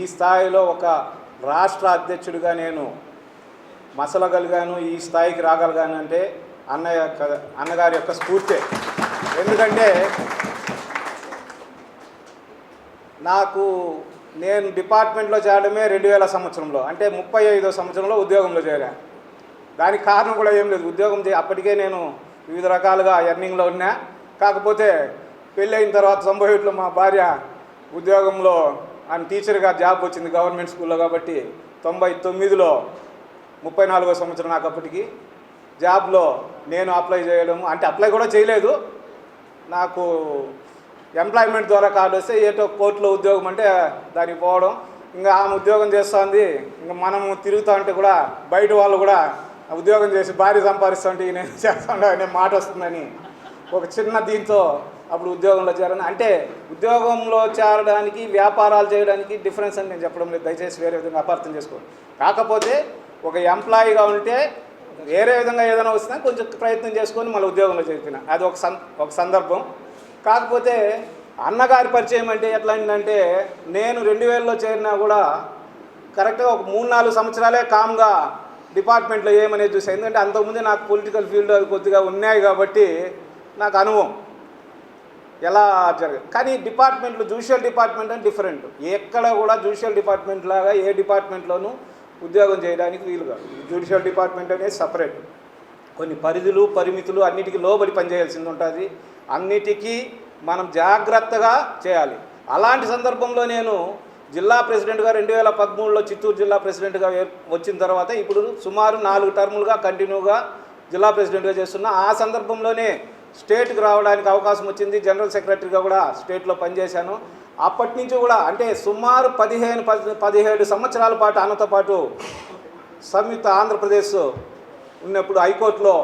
ఈ స్థాయిలో ఒక రాష్ట్ర అధ్యక్షుడిగా నేను మసలగలిగాను ఈ స్థాయికి రాగలిగాను అంటే అన్నయ్య యొక్క అన్నగారి యొక్క స్ఫూర్తే. ఎందుకంటే నాకు నేను డిపార్ట్మెంట్లో చేరడమే రెండు వేల సంవత్సరంలో అంటే ముప్పై ఐదో సంవత్సరంలో ఉద్యోగంలో చేరాను దానికి కారణం కూడా ఏం లేదు. ఉద్యోగం చే అప్పటికే నేను వివిధ రకాలుగా ఎర్నింగ్లో ఉన్నా. కాకపోతే పెళ్ళైన తర్వాత సంభవిట్లో మా భార్య ఉద్యోగంలో ఆయన టీచర్గా జాబ్ వచ్చింది గవర్నమెంట్ స్కూల్లో కాబట్టి తొంభై తొమ్మిదిలో ముప్పై నాలుగో సంవత్సరం నాకు అప్పటికి జాబ్లో నేను అప్లై చేయడం అంటే అప్లై కూడా చేయలేదు. నాకు ఎంప్లాయ్మెంట్ ద్వారా కార్డు వస్తే ఏటో కోర్టులో ఉద్యోగం అంటే దానికి పోవడం. ఇంకా ఆమె ఉద్యోగం చేస్తుంది. ఇంకా మనము తిరుగుతూ ఉంటే కూడా బయట వాళ్ళు కూడా ఉద్యోగం చేసి భార్య సంపాదిస్తుంటే నేను చేస్తాను అనే మాట వస్తుందని ఒక చిన్న దీంతో అప్పుడు ఉద్యోగంలో చేరాను. అంటే ఉద్యోగంలో చేరడానికి వ్యాపారాలు చేయడానికి డిఫరెన్స్ అని నేను చెప్పడం లేదు. దయచేసి వేరే విధంగా అపార్థం చేసుకోండి కాకపోతే ఒక ఎంప్లాయీగా ఉంటే వేరే విధంగా ఏదైనా వస్తున్నా కొంచెం ప్రయత్నం చేసుకొని మళ్ళీ ఉద్యోగంలో చేరిపోయిన. అది ఒక సం ఒక సందర్భం. కాకపోతే అన్నగారి పరిచయం అంటే ఎట్లా అయిందంటే నేను రెండు వేలలో చేరినా కూడా కరెక్ట్గా ఒక మూడు నాలుగు సంవత్సరాలే కామ్గా డిపార్ట్మెంట్లో ఏమనేది చూసాను ఎందుకంటే అంతకుముందే నాకు పొలిటికల్ ఫీల్డ్ అది కొద్దిగా ఉన్నాయి కాబట్టి నాకు అనుభవం. ఎలా జరగదు కానీ డిపార్ట్మెంట్లో జుడిషియల్ డిపార్ట్మెంట్ అని డిఫరెంట్. ఎక్కడ కూడా జుడిషియల్ డిపార్ట్మెంట్ లాగా ఏ డిపార్ట్మెంట్లోనూ ఉద్యోగం చేయడానికి వీలు కాదు. డిపార్ట్మెంట్ అనేది సపరేట్. కొన్ని పరిధులు పరిమితులు అన్నిటికీ లోబడి పనిచేయాల్సింది ఉంటుంది. అన్నిటికీ మనం జాగ్రత్తగా చేయాలి. అలాంటి సందర్భంలో నేను జిల్లా ప్రెసిడెంట్గా రెండు వేల పదమూడులో చిత్తూరు జిల్లా ప్రెసిడెంట్గా వచ్చిన తర్వాత ఇప్పుడు సుమారు నాలుగు టర్ములుగా కంటిన్యూగా జిల్లా ప్రెసిడెంట్గా చేస్తున్నా. ఆ సందర్భంలోనే స్టేట్కి రావడానికి అవకాశం వచ్చింది. జనరల్ సెక్రటరీగా కూడా స్టేట్లో పనిచేశాను. అప్పటి నుంచి కూడా అంటే సుమారు పదిహేను పదిహేడు సంవత్సరాల పాటు అన్నతో పాటు సంయుక్త ఆంధ్రప్రదేశ్ ఉన్నప్పుడు హైకోర్టులో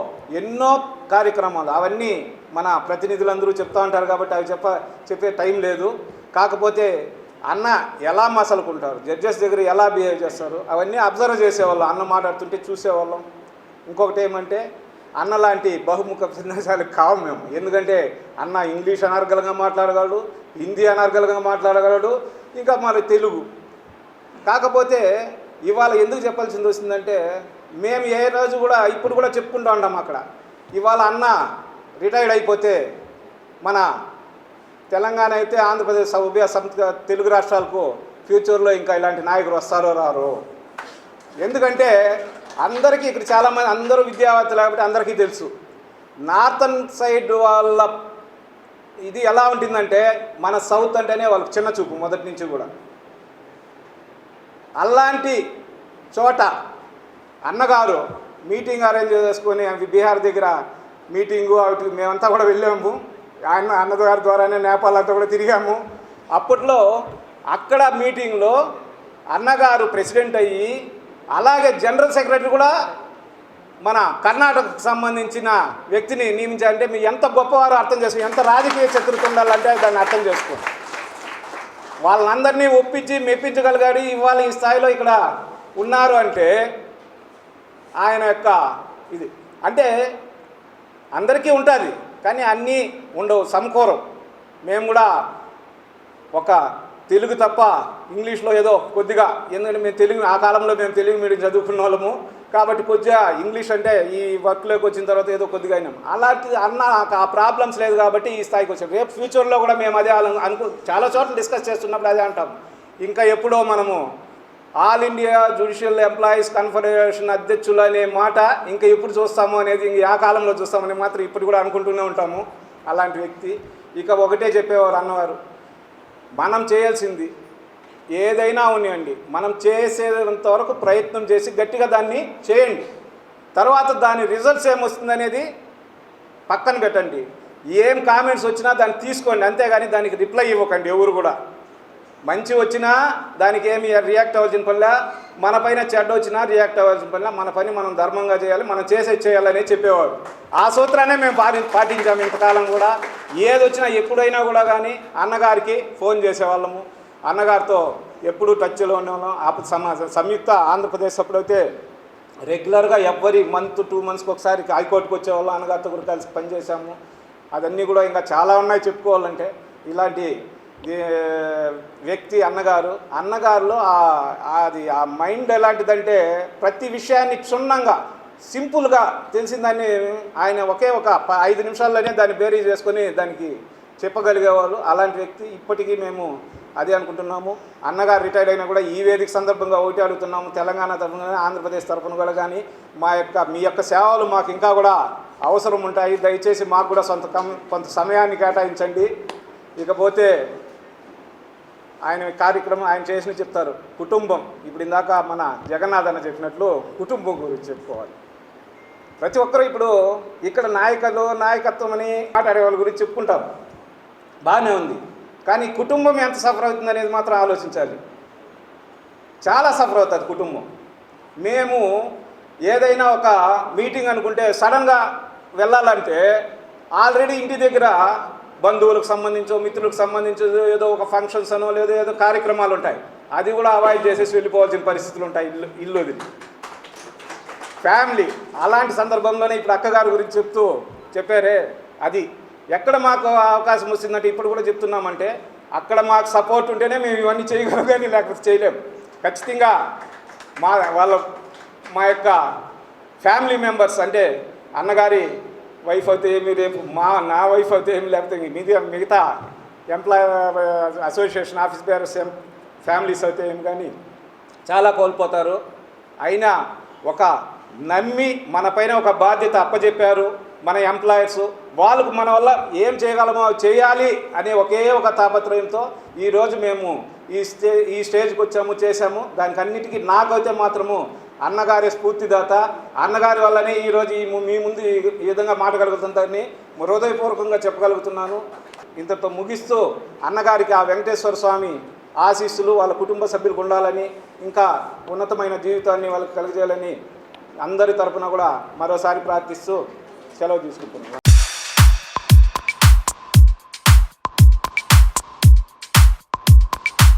ఎన్నో కార్యక్రమాలు అవన్నీ మన ప్రతినిధులందరూ చెప్తా ఉంటారు కాబట్టి అవి చెప్ప చెప్పే టైం లేదు. కాకపోతే అన్న ఎలా మసలుకుంటారు? జడ్జెస్ దగ్గర ఎలా బిహేవ్ చేస్తారు? అవన్నీ అబ్జర్వ్ చేసేవాళ్ళం అన్న మాట్లాడుతుంటే చూసేవాళ్ళం. ఇంకొకటి ఏమంటే అన్న లాంటి బహుముఖ సన్యాసాలు కావు మేము. ఎందుకంటే అన్న ఇంగ్లీష్ అనర్గలంగా మాట్లాడగలడు హిందీ అనర్గలంగా మాట్లాడగలడు ఇంకా మరి తెలుగు. కాకపోతే ఇవాళ ఎందుకు చెప్పాల్సింది వచ్చిందంటే మేము ఏ రోజు కూడా ఇప్పుడు కూడా చెప్పుకుంటూ ఉంటాం అక్కడ. ఇవాళ అన్న రిటైర్డ్ అయిపోతే మన తెలంగాణ అయితే ఆంధ్రప్రదేశ్ ఉభయ సంస్థ తెలుగు రాష్ట్రాలకు ఫ్యూచర్లో ఇంకా ఇలాంటి నాయకులు వస్తారో రారో. ఎందుకంటే అందరికీ ఇక్కడ చాలామంది అందరూ విద్యావేత్తలు కాబట్టి అందరికీ తెలుసు. నార్థన్ సైడ్ వాళ్ళ ఇది ఎలా ఉంటుందంటే మన సౌత్ అంటేనే వాళ్ళకి చిన్న చూపు మొదటి నుంచి కూడా. అలాంటి చోట అన్నగారు మీటింగ్ అరేంజ్ చేసుకొని బీహార్ దగ్గర మీటింగు అవి మేమంతా కూడా వెళ్ళాము. ఆయన అన్నగారి ద్వారానే నేపాల్ అంతా కూడా తిరిగాము. అప్పట్లో అక్కడ మీటింగ్లో అన్నగారు ప్రెసిడెంట్ అయ్యి అలాగే జనరల్ సెక్రటరీ కూడా మన కర్ణాటకకు సంబంధించిన వ్యక్తిని నియమించాలంటే మీ ఎంత గొప్పవారు అర్థం చేసుకో ఎంత రాజకీయ చతురత ఉండాలంటే దాన్ని అర్థం చేసుకో. వాళ్ళందరినీ ఒప్పించి మెప్పించగలిగాడు ఇవాళ ఈ స్థాయిలో ఇక్కడ ఉన్నారు అంటే ఆయన యొక్క ఇది. అంటే అందరికీ ఉంటుంది కానీ అన్నీ ఉండవు సమకూరం మేము కూడా ఒక తెలుగు తప్ప ఇంగ్లీష్లో ఏదో కొద్దిగా ఎందుకంటే మేము తెలుగు ఆ కాలంలో మేము తెలుగు మీడియం చదువుకున్న వాళ్ళము. కాబట్టి కొద్దిగా ఇంగ్లీష్ అంటే ఈ వర్క్లోకి వచ్చిన తర్వాత ఏదో కొద్దిగా అయినాం. అలాంటి అన్న ఆ ప్రాబ్లమ్స్ లేదు కాబట్టి ఈ స్థాయికి వచ్చాం. రేపు ఫ్యూచర్లో కూడా మేము అదే అను- అనుకు చాలా చోట్ల డిస్కస్ చేస్తున్నప్పుడు అదే అంటాం. ఇంకా ఎప్పుడో మనము all India judicial employees confederation అధ్యక్షులు అనే మాట ఇంకా ఎప్పుడు చూస్తాము అనేది ఇంక ఆ కాలంలో చూస్తామని మాత్రం ఇప్పుడు కూడా అనుకుంటూనే ఉంటాము. అలాంటి వ్యక్తి. ఇక ఒకటే చెప్పేవారు అన్నవారు. మనం చేయాల్సింది ఏదైనా ఉన్నాయండి మనం చేసేంత వరకు ప్రయత్నం చేసి గట్టిగా దాన్ని చేయండి. తర్వాత దాని రిజల్ట్స్ ఏమొస్తుంది అనేది పక్కన పెట్టండి. ఏం కామెంట్స్ వచ్చినా దాన్ని తీసుకోండి. అంతేగాని దానికి రిప్లై ఇవ్వకండి ఎవరు కూడా. మంచి వచ్చినా దానికి ఏమి రియాక్ట్ అవ్వాల్సిన పనిలా మన పైన చెడ్డ వచ్చినా రియాక్ట్ అవ్వాల్సిన పనిలా మన పని మనం ధర్మంగా చేయాలి మనం చేసే చేయాలని చెప్పేవాడు. ఆ సూత్రాన్ని మేము పాటి పాటించాము ఇంతకాలం కూడా. ఏది వచ్చినా ఎప్పుడైనా కూడా కానీ అన్నగారికి ఫోన్ చేసేవాళ్ళము. అన్నగారితో ఎప్పుడు టచ్లో ఉండేవాళ్ళం. ఆ సమ సంయుక్త ఆంధ్రప్రదేశ్ అప్పుడైతే రెగ్యులర్గా ఎవ్రీ మంత్ టూ మంత్స్కి ఒకసారి హైకోర్టుకు వచ్చేవాళ్ళం. అన్నగారితో కూడా కలిసి పనిచేసాము అదన్నీ కూడా ఇంకా చాలా ఉన్నాయి చెప్పుకోవాలంటే. ఇలాంటి వ్యక్తి అన్నగారు. అన్నగారులో అది ఆ మైండ్ ఎలాంటిదంటే ప్రతి విషయాన్ని క్షుణ్ణంగా సింపుల్గా తెలిసిన దాన్ని ఆయన ఒకే ఒక ప- ఐదు నిమిషాల్లోనే దాన్ని బేరీ చేసుకొని దానికి చెప్పగలిగేవాళ్ళు అలాంటి వ్యక్తి ఇప్పటికీ మేము అదే అనుకుంటున్నాము. అన్నగారు రిటైర్డ్ అయినా కూడా ఈ వేదిక సందర్భంగా ఒకటి అడుగుతున్నాము. తెలంగాణ తరఫున కానీ ఆంధ్రప్రదేశ్ తరఫున కూడా కానీ మా యొక్క మీ యొక్క సేవలు మాకు ఇంకా కూడా అవసరం ఉంటాయి. దయచేసి మాకు కూడా సొంత కం- కొంత సమయాన్ని కేటాయించండి. ఇకపోతే ఆయన కార్యక్రమం ఆయన చేసిన చెప్తారు. కుటుంబం. ఇప్పుడు ఇందాక మన జగన్నాథ్ అన్న చెప్పినట్లు కుటుంబం గురించి చెప్పుకోవాలి. ప్రతి ఒక్కరు ఇప్పుడు ఇక్కడ నాయకులు నాయకత్వం అని మాట్లాడే వాళ్ళ గురించి చెప్పుకుంటారు. బాగానే ఉంది. కానీ కుటుంబం ఎంత సఫర్ అవుతుంది అనేది మాత్రం ఆలోచించాలి. చాలా సఫర్ అవుతుంది కుటుంబం. మేము ఏదైనా ఒక మీటింగ్ అనుకుంటే సడన్గా వెళ్ళాలంటే ఆల్రెడీ ఇంటి దగ్గర బంధువులకు సంబంధించో మిత్రులకు సంబంధించో ఏదో ఒక ఫంక్షన్స్ అనో లేదో ఏదో కార్యక్రమాలు ఉంటాయి. అది కూడా అవాయిడ్ చేసేసి వెళ్ళిపోవాల్సిన పరిస్థితులు ఉంటాయి ఇల్లు ఇల్లు వదిలి. ఫ్యామిలీ అలాంటి సందర్భంలోనే ఇప్పుడు అక్కగారి గురించి చెప్తూ చెప్పారే. అది ఎక్కడ మాకు అవకాశం వస్తుందంటే ఇప్పుడు కూడా చెప్తున్నామంటే అక్కడ మాకు సపోర్ట్ ఉంటేనే మేము ఇవన్నీ చేయగలం కానీ లేకపోతే చేయలేము ఖచ్చితంగా మా వాళ్ళ మా యొక్క ఫ్యామిలీ మెంబర్స్ అంటే అన్నగారి వైఫ్ అయితే ఏమి రేపు మా నా వైఫ్ అయితే ఏమి లేకపోతే మిగతా మిగతా employ association office bearers families అయితే ఏమి కానీ చాలా కోల్పోతారు. అయినా ఒక నమ్మి మన పైన ఒక బాధ్యత అప్పచెప్పారు మన ఎంప్లాయర్స్. వాళ్ళకు మన వల్ల ఏం చేయగలమో చేయాలి అనే ఒకే ఒక తాపత్రయంతో ఈరోజు మేము ఈ స్టే ఈ స్టేజ్కి వచ్చాము చేశాము. దానికి అన్నిటికీ నాకైతే మాత్రము అన్నగారి స్ఫూర్తిదాత. అన్నగారి వల్లనే ఈరోజు ఈ మీ ముందు ఈ ఈ విధంగా మాట్లాడగలుగుతుందని హృదయపూర్వకంగా చెప్పగలుగుతున్నాను. ఇంతతో ముగిస్తూ అన్నగారికి ఆ వెంకటేశ్వర స్వామి ఆశీస్సులు వాళ్ళ కుటుంబ సభ్యులకు ఉండాలని ఇంకా ఉన్నతమైన జీవితాన్ని వాళ్ళకి కలిగజేయాలని అందరి తరఫున కూడా మరోసారి ప్రార్థిస్తూ సెలవు తీసుకుంటున్నాను